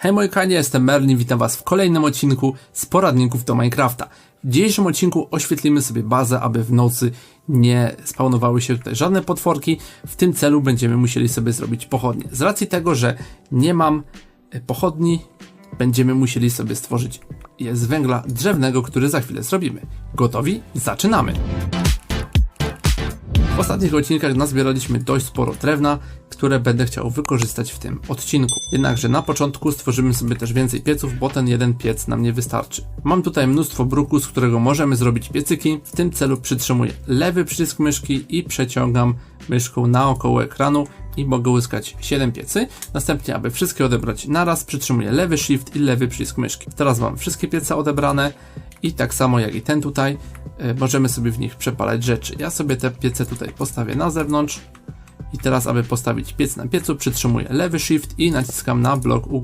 Hej moi kochani, jestem Merlin, witam was w kolejnym odcinku z poradników do Minecrafta. W dzisiejszym odcinku oświetlimy sobie bazę, aby w nocy nie spawnowały się tutaj żadne potworki. W tym celu będziemy musieli sobie zrobić pochodnie. Z racji tego, że nie mam e, pochodni, będziemy musieli sobie stworzyć je z węgla drzewnego, który za chwilę zrobimy. Gotowi? Zaczynamy! W ostatnich odcinkach nazbieraliśmy dość sporo drewna, które będę chciał wykorzystać w tym odcinku. Jednakże na początku stworzymy sobie też więcej pieców, bo ten jeden piec nam nie wystarczy. Mam tutaj mnóstwo bruku, z którego możemy zrobić piecyki. W tym celu przytrzymuję lewy przycisk myszki i przeciągam myszką naokoło ekranu i mogę uzyskać 7 piecy. Następnie, aby wszystkie odebrać naraz, przytrzymuję lewy shift i lewy przycisk myszki. Teraz mam wszystkie piece odebrane i tak samo jak i ten tutaj, e, możemy sobie w nich przepalać rzeczy. Ja sobie te piece tutaj postawię na zewnątrz i teraz, aby postawić piec na piecu, przytrzymuję lewy shift i naciskam na blok u